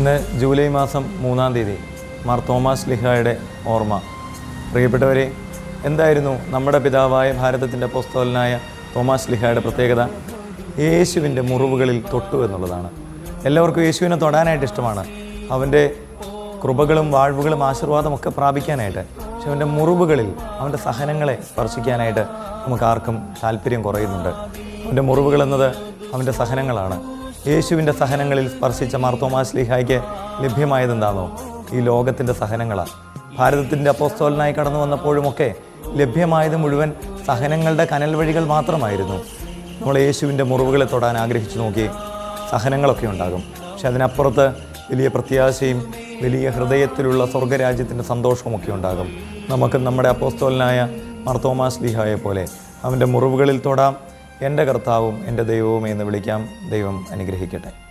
ഇന്ന് ജൂലൈ മാസം മൂന്നാം തീയതി മാർ തോമാസ് ലിഹായുടെ ഓർമ്മ. പ്രിയപ്പെട്ടവരെ എന്തായിരുന്നു നമ്മുടെ പിതാവായ ഭാരതത്തിന്റെ പുസ്തകനായ തോമാസ് ലിഹായുടെ പ്രത്യേകത? യേശുവിന്റെ മുറിവുകളിൽ തൊട്ടു എന്നുള്ളതാണ്. എല്ലാവർക്കും യേശുവിനെ തൊടാനായിട്ട് ഇഷ്ടമാണ്. അവന്റെ കൃപകളും വാഴ്വുകളും ആശീർവാദം ഒക്കെ പ്രാപിക്കാനായിട്ട് പക്ഷെ അവന്റെ മുറിവുകളിൽ അവന്റെ സഹനങ്ങളെ സ്പർശിക്കാനായിട്ട് നമുക്ക് ആർക്കും താല്പര്യം കുറയുന്നുണ്ട്. അവന്റെ മുറിവുകൾ എന്നത് അവന്റെ സഹനങ്ങളാണ്. യേശുവിന്റെ സഹനങ്ങളിൽ സ്പർശിച്ച മാർത്തോമാ ശ്ലീഹായ്ക്ക് ലഭ്യമായതെന്താണോ? ഈ ലോകത്തിന്റെ സഹനങ്ങളാണ് ഭാരതത്തിന്റെ അപ്പോസ്തോലനായി കടന്നു വന്നപ്പോഴുമൊക്കെ ലഭ്യമായത് മുഴുവൻ സഹനങ്ങളുടെ കനൽ വഴികൾ മാത്രമായിരുന്നു. നമ്മൾ യേശുവിന്റെ മുറിവുകളെ തൊടാൻ ആഗ്രഹിച്ചു നോക്കി സഹനങ്ങളൊക്കെ ഉണ്ടാകും. പക്ഷെ അതിനപ്പുറത്ത് വലിയ പ്രത്യാശയും വലിയ ഹൃദയത്തിലുള്ള സ്വർഗരാജ്യത്തിന്റെ സന്തോഷവുമൊക്കെ ഉണ്ടാകും. നമുക്ക് നമ്മുടെ അപ്പോസ്തോലനായ മർത്തോമാ ലിഹായെ പോലെ അവന്റെ മുറിവുകളിൽ തൊടാം എന്റെ കർത്താവും എന്റെ ദൈവവും എന്ന് വിളിക്കാം. ദൈവം അനുഗ്രഹിക്കട്ടെ.